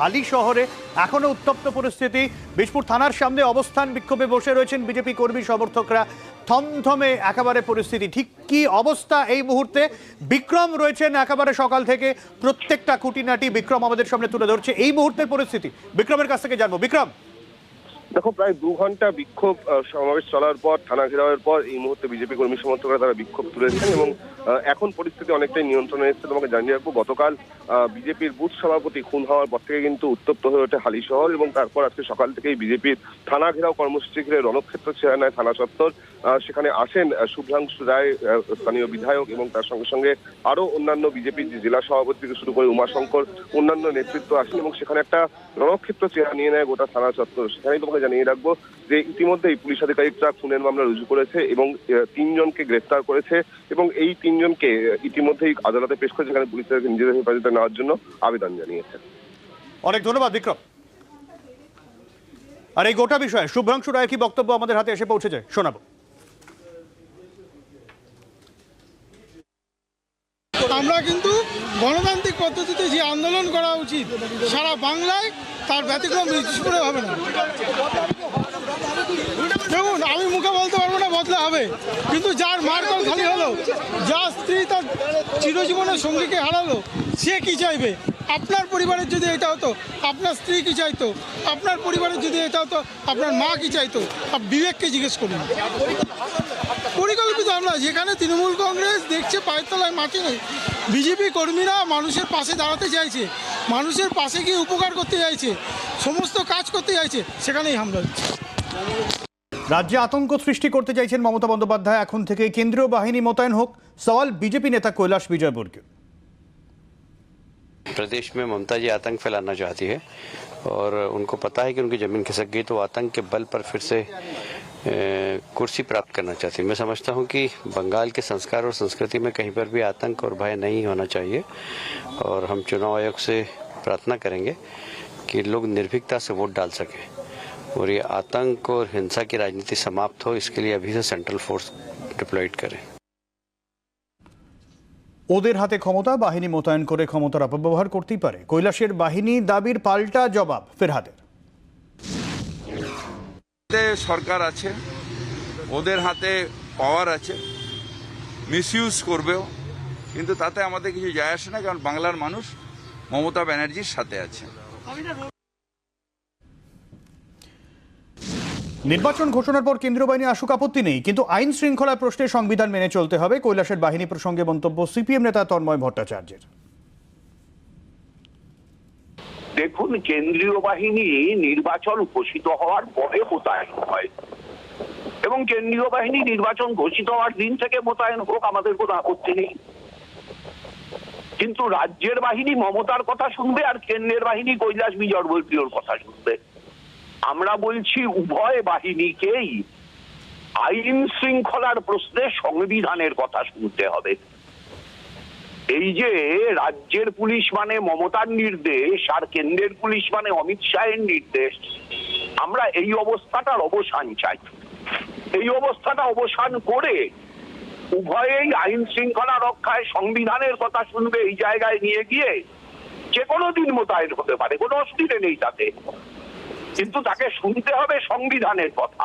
হালি শহরে এখনও উত্তপ্ত পরিস্থিতি। বিশপুর থানার সামনে অবস্থান বিক্ষোভে বসে রয়েছেন বিজেপি কর্মী সমর্থকরা। থমথমে একেবারে পরিস্থিতি। ঠিক কি অবস্থা এই মুহূর্তে? বিক্রম রয়েছেন একেবারে সকাল থেকে। প্রত্যেকটা খুঁটিনাটি বিক্রম আমাদের সামনে তুলে ধরছে। এই মুহূর্তের পরিস্থিতি। বিক্রমের কাছ থেকে জানব। বিক্রম দেখো, প্রায় দু ঘণ্টা বিক্ষোভ সমাবেশ চলার পর, থানা ঘেরাওয়ের পর এই মুহূর্তে বিজেপি কর্মী সমর্থকরা তারা বিক্ষোভ তুলেছেন এবং এখন পরিস্থিতি অনেকটাই নিয়ন্ত্রণে এসেছে। তোমাকে জানিয়ে রাখব, গতকাল বিজেপির বুথ সভাপতি খুন হওয়ার পর থেকে কিন্তু উত্তপ্ত হয়ে ওঠে হালি শহর এবং তারপর আজকে সকাল থেকেই বিজেপির থানা ঘেরাও কর্মসূচি ঘিরে রণক্ষেত্র ছেড়ে নেয় থানা চত্বর সেখানে আসেন শুভ্রাংশু রায় স্থানীয় বিধায়ক এবং তার সঙ্গে সঙ্গে আরও অন্যান্য বিজেপির জেলা সভাপতি থেকে শুরু করে উমাশঙ্কর, অন্যান্য নেতৃত্ব আসেন এবং সেখানে একটা রণক্ষেত্র চেহারা নিয়ে নেয় গোটা থানা চত্বর সেখানেই তোমাকে জানিয়ে রাখব যে ইতিমধ্যেই পুলিশ আধিকারিকরা খুনের মামলা রুজু করেছে এবং তিনজনকে গ্রেফতার করেছে এবং এই তিনজনকে ইতিমধ্যেই আদালতে পেশ করেছে যেখানে পুলিশ নিজেদের হেফাজতে নেওয়ার জন্য আবেদন জানিয়েছে। অনেক ধন্যবাদ, বিক্রম। আর এই গোটা বিষয়ে শুভ্রাংশু রায়ের কি বক্তব্য আমাদের হাতে এসে পৌঁছেছে? শোনাবো। আমরা কিন্তু গণতান্ত্রিক পদ্ধতিতে যে আন্দোলন করা উচিত, সারা বাংলায় তার ব্যতিক্রম করে হবে না। দেখুন, আমি মুখে বলতে পারব না, বদলে হবে। কিন্তু যার মার্কল খালি হলো, যার স্ত্রী তার চিরজীবনের সঙ্গীকে হারালো, সে কি চাইবে? আপনার পরিবারের যদি এটা হতো, আপনার স্ত্রী কি চাইতো? আপনার পরিবারের যদি এটা হতো, আপনার মা কি চাইতো? বিবেককে জিজ্ঞেস করুন। পরিকল্পিত আমরা যেখানে তৃণমূল কংগ্রেস দেখছে পায়ের তলায় মাটি নেই, বিজেপি কর্মীরা মানুষের পাশে দাঁড়াতে চাইছে, মানুষের পাশে গিয়ে উপকার করতে চাইছে, সমস্ত কাজ করতে চাইছে, সেখানেই হামলা হচ্ছে। রাজ্যে আতঙ্ক সৃষ্টি করতে চাইছেন মমতা বন্দ্যোপাধ্যায় এখন থেকে কেন্দ্রীয় বাহিনী মোতায়েন হোক সওয়াল বিজেপি নেতা কৈলাস বিজয়বর্গীয় प्रदेश में ममता जी आतंक फैलाना चाहती है और उनको पता है कि उनकी जमीन खिसक गई तो वो आतंक के बल पर फिर से ए, कुर्सी प्राप्त करना चाहती है मैं समझता हूं कि बंगाल के संस्कार और संस्कृति में कहीं पर भी आतंक और भय नहीं होना चाहिए और हम चुनाव आयोग से प्रार्थना करेंगे कि लोग निर्भीकता से वोट डाल सकें और ये आतंक और हिंसा की राजनीति समाप्त हो इसके लिए अभी से सेंट्रल फोर्स डिप्लॉयड करें ওদের হাতে ক্ষমতা বাহিনী মোতায়েন করে ক্ষমতার অপব্যবহার করতেই পারে কৈলাসের বাহিনী দাবির পাল্টা জবাব ফেরহাদের হাতে সরকার আছে ওদের হাতে পাওয়ার আছে মিসইউজ করবেও কিন্তু তাতে আমাদের কিছু যায় আসে না কারণ বাংলার মানুষ মমতা ব্যানার্জির সাথে আছে নির্বাচন ঘোষণার পর কেন্দ্রীয় বাহিনী আসুক, আপত্তি নেই। কিন্তু আইন শৃঙ্খলা প্রশ্নে সংবিধান মেনে চলতে হবে। কৈলাসের বাহিনী প্রসঙ্গে মন্তব্য সিপিএম নেতা তন্ময় ভট্টাচার্যের। দেখুন, কেন্দ্রীয় বাহিনী নির্বাচন ঘোষিত হওয়ার পরে মোতায়েন হয়। এবং কেন্দ্রীয় বাহিনী নির্বাচন ঘোষিত হওয়ার দিন থেকে মোতায়েন হোক, আমাদের কোনো আপত্তি নেই। কিন্তু রাজ্যের বাহিনী মমতার কথা শুনবে আর কেন্দ্রের বাহিনী কৈলাস বিজয় কথা শুনবে। আমরা বলছি উভয় বাহিনীকেই আইন শৃঙ্খলার প্রশ্নে সংবিধানের কথা শুনতে হবে। এই যে রাজ্যের পুলিশ মানে মমতার নির্দেশ আর কেন্দ্রের পুলিশ মানে অমিত শাহের নির্দেশ, আমরা এই অবস্থাটার অবসান চাই। এই অবস্থাটা অবসান করে উভয়েই আইন শৃঙ্খলা রক্ষায় সংবিধানের কথা শুনবে এই জায়গায় নিয়ে গিয়ে যে কোনো দিন মোতায়েন হতে পারে, কোনো অসুবিধে নেই তাতে। কিন্তু তাকে শুনতে হবে সংবিধানের কথা।